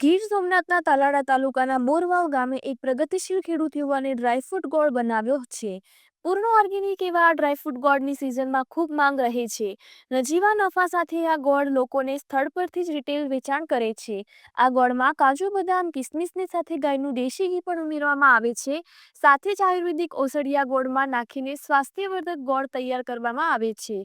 ગીર સોમનાથના તાલાડા તાલુકાના બોરવાવ ગામે એક પ્રગતિશીલ ખેડૂત યુવાને ડ્રાયફ્રૂટ ગોળ બનાવ્યો છે. પૂર્ણ ઓર્ગેનિક એવા ડ્રાયફ્રૂટ ગોળની સિઝનમાં ખૂબ માંગ રહે છે. નજીવા નફા સાથે આ ગોળ લોકોને સ્થળ પરથી જ રિટેલ વેચાણ કરે છે. આ ગોળમાં કાજુ બદામ, કિસમિસની સાથે ગાયનું દેશી ઘી પણ ઉમેરવામાં આવે છે. સાથે જ આયુર્વેદિક ઓસડિયા ગોળમાં નાખીને સ્વાસ્થ્યવર્ધક ગોળ તૈયાર કરવામાં આવે છે.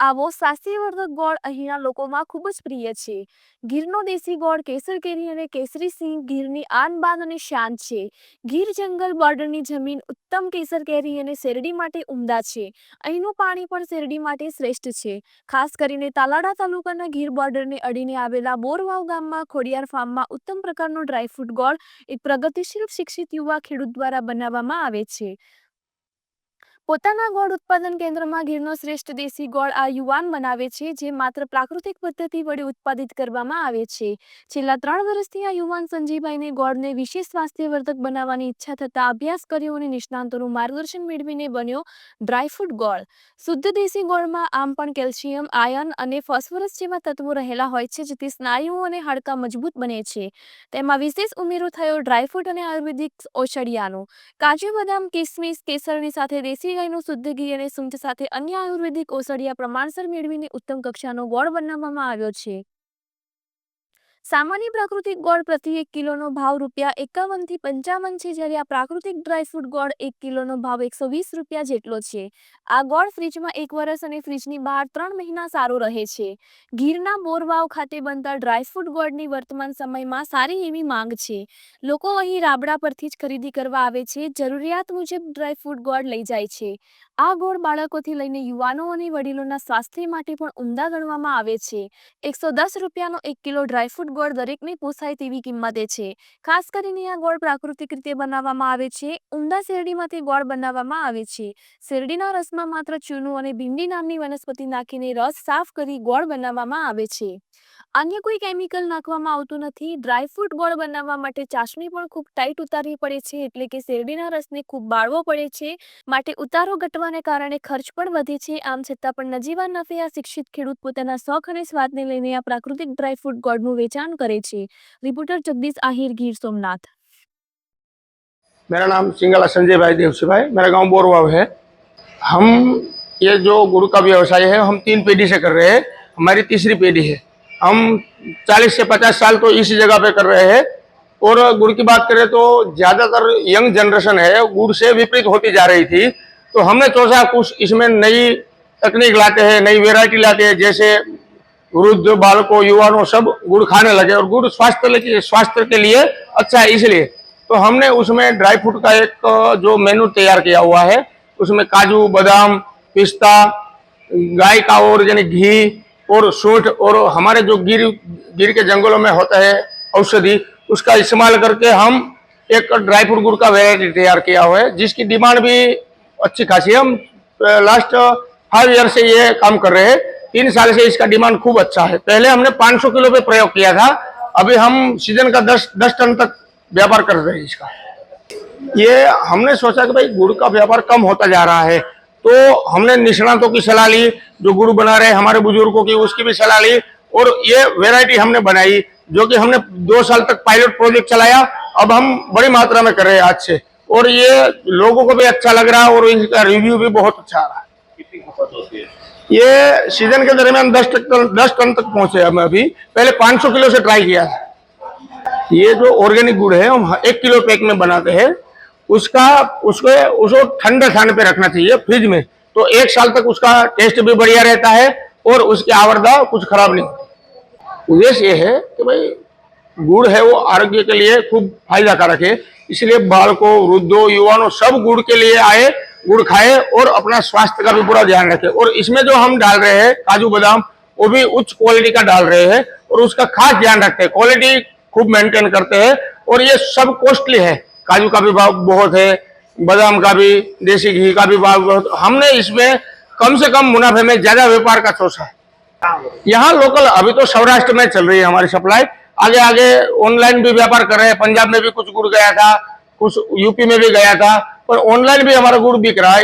આવો સ્વાસ્થ્યવર્ધક ગોળ અહીંના લોકોમાં ખૂબ જ પ્રિય છે. ગીરનો દેશી ગોળ કેસર કેરી અને કેસરી સિંહ ગીરની આનબાન અને શાન છે. ગીર જંગલ બોર્ડરની જમીન ઉત્તમ કેસર કેરી અને શેરડી માટે ઉમદા છે. અહીંનું પાણી પણ શેરડી માટે શ્રેષ્ઠ છે. ખાસ કરીને તાલાડા તાલુકાના ગીર બોર્ડરને અડીને આવેલા બોરવાવ ગામમાં ખોડિયાર ફાર્મમાં ઉત્તમ પ્રકારનો ડ્રાયફ્રૂટ ગોળ એક પ્રગતિશીલ શિક્ષિત યુવા ખેડૂત દ્વારા બનાવવામાં આવે છે. પોતાના ગોળ ઉત્પાદન કેન્દ્રમાં ગીરનો શ્રેષ્ઠ દેશી ગોળ આ યુવાન બનાવે છે, જે માત્ર પ્રાકૃતિક પદ્ધતિ વડે ઉત્પાદિત કરવામાં આવે છે. છેલ્લા ત્રણ વર્ષથી આ યુવાન સંજીભાઈને ગોળને વિશેષ સ્વાસ્થ્યવર્ધક બનાવવાની ઈચ્છા થતા અભ્યાસ કર્યો અને નિષ્ણાંતોનું માર્ગદર્શન મેળવીને બન્યો ડ્રાયફ્રૂટ ગોળ. શુદ્ધ દેશી ગોળમાં આમ પણ કેલ્શિયમ આયર્ન અને ફોસ્ફરસ જેવા તત્વો રહેલા હોય છે, જેથી સ્નાયુઓ અને હાડકાં મજબૂત બને છે. તેમાં વિશેષ ઉમેરો થયો ડ્રાયફ્રૂટ અને આયુર્વેદિક ઔષધિયાનો. કાજુ, બદામ, કિસમિસ, કેસરની સાથે દેશી ગાયનું શુદ્ધ ઘી અને સૂંઠ સાથે અન્ય આયુર્વેદિક ઔષધિયા પ્રમાણસર મેળવીને ઉત્તમ કક્ષાનો ગોળ બનાવવામાં આવ્યો છે. સામાન્ય પ્રાકૃતિક ગોળ પ્રતિ એક કિલોનો ભાવ રૂપિયા એકાવનથી પંચાવન છે જ્યારે આ પ્રાકૃતિક ડ્રાયફ્રૂટ ગોળ એક કિલોનો ભાવ એકસો વીસ રૂપિયા જેટલો છે. આ ગોળ ફ્રીજમાં એક વર્ષ અને ફ્રીજની બહાર ત્રણ મહિના સારો રહે છે. ગીરના બોરવાવ ખાતે બનતા ડ્રાયફ્રૂટ ગોળની વર્તમાન સમયમાં સારી એવી માંગ છે. લોકો અહીં રાબડા પરથી જ ખરીદી કરવા આવે છે. જરૂરિયાત મુજબ ડ્રાયફ્રૂટ ગોળ લઈ જાય છે. આ ગોળ બાળકોથી લઈને યુવાનો અને વડીલોના સ્વાસ્થ્ય માટે પણ ઉમદા ગણવામાં આવે છે. એકસો દસ રૂપિયાનો એક કિલો ડ્રાયફ્રૂટ ગોળ દરેકને પોસાય તેવી કિંમતે છે. ખાસ કરીને આ ગોળ પ્રાકૃતિક રીતે બનાવવામાં આવે છે. ઉમદા શેરડીમાંથી ગોળ બનાવવામાં આવે છે. શેરડીના રસમાં માત્ર ચૂનું અને ભીંડી નામની વનસ્પતિ નાખીને રસ સાફ કરી ગોળ બનાવવામાં આવે છે. અન્ય કોઈ કેમિકલ નાખવામાં આવતું નથી. ડ્રાયફ્રૂટ ગોળ બનાવવા માટે ચાસણી પણ ખૂબ ટાઈટ ઉતારવી પડે છે, એટલે કે શેરડીના રસને ખૂબ બાળવો પડે છે. માટે ઉતારો ઘટવાને કારણે ખર્ચ પણ વધે છે આમ છતાં પણ નજીવા નફે આ શિક્ષિત ખેડૂત પોતાના શોખ અને સ્વાદને લઈને આ પ્રાકૃતિક ડ્રાયફ્રૂટ ગોળનું વેચાણ કરે છે રિપોર્ટર જગદીશ આહિર ગીર સોમનાથ मेरा नाम सिंगला संजय भाई देवसी भाई मेरा गांव बोरवाव है हम ये जो गुड़ का व्यवसाय है हम तीन पीढ़ी से कर रहे हैं हमारी तीसरी पीढ़ी है हम 40 से 50 साल तो इसी जगह पे कर रहे हैं और गुड़ की बात करें तो ज़्यादातर यंग जनरेशन है गुड़ से विपरीत होती जा रही थी तो हमने सोचा कुछ इसमें नई तकनीक लाते हैं, नई वेराइटी लाते हैं, जैसे वृद्ध बालकों युवानों सब गुड़ खाने लगे और गुड़ स्वास्थ्य स्वास्थ्य के लिए अच्छा है इसलिए। तो हमने उसमें ड्राई फ्रूट का एक, जो मेनू तैयार किया हुआ है, उसमें काजू, बादाम, पिस्ता, गाय का और यानी घी और सूंठ और हमारे जो गिर गिर के जंगलों में होता है औषधि, उसका इस्तेमाल करके हम एक ड्राई फ्रूट गुड़ का वेराइटी तैयार किया हुआ है, जिसकी डिमांड भी अच्छी खासी। हम लास्ट फाइव ईयर से ये काम कर रहे हैं। तीन साल से इसका डिमांड खूब अच्छा है। पहले हमने 500 किलो पे प्रयोग किया था। अभी हम सीज़न का 10 10 टन तक व्यापार कर रहे हैं इसका। ये हमने सोचा कि भाई गुड़ का व्यापार कम होता जा रहा है। तो हमने निष्णातों की सलाह ली, जो गुड़ बना रहे हमारे बुज़ुर्गों की, उसकी भी सलाह ली। और ये वेराइटी हमने बनाई, जो कि हमने दो साल तक पायलट प्रोजेक्ट चलाया। अब हम बड़ी मात्रा में कर रहे हैं आज से। और ये लोगों को भी अच्छा लग रहा है और इनका रिव्यू भी बहुत अच्छा आ रहा है। कितनी खपत होती है? ये सीज़न के दरमियान दस टन दस टन तक पहुँचे हम अभी। पहले 500 किलो से ट्राई किया था। ये जो ऑर्गेनिक गुड़ है हम एक किलो पैक में बनाते हैं। उसका उसको उसको ठंडे खाने पे रखना चाहिए फ्रिज में। तो एक साल तक उसका टेस्ट भी बढ़िया रहता है और उसकी आवरदा कुछ खराब नहीं होती। उद्देश्य ये है कि भाई गुड़ है वो आरोग्य के लिए खूब फायदाकारक है। इसलिए बालकों, वृद्धों युवाओं सब गुड़ के लिए आए, गुड़ खाए और अपना स्वास्थ्य का भी पूरा ध्यान रखे। और इसमें जो हम डाल रहे हैं, काजू बादाम, वो भी उच्च क्वालिटी का डाल रहे हैं और उसका खास ध्यान रखते हैं। क्वालिटी खूब मेंटेन करते हैं और ये सब कॉस्टली है। काजू का भी भाव बहुत है, बादाम का भी, देसी घी का भी भाव बहुत। हमने इसमें कम से कम मुनाफे में ज़्यादा व्यापार का सोचा है। यहाँ लोकल अभी तो सौराष्ट्र में चल रही है हमारी सप्लाई आगे आगे ऑनलाइन भी व्यापार कर रहे हैं पंजाब में भी कुछ गुड़ गया था कुछ यूपी में भी गया था पर ऑनलाइन भी हमारा गुड़ बिक रहा है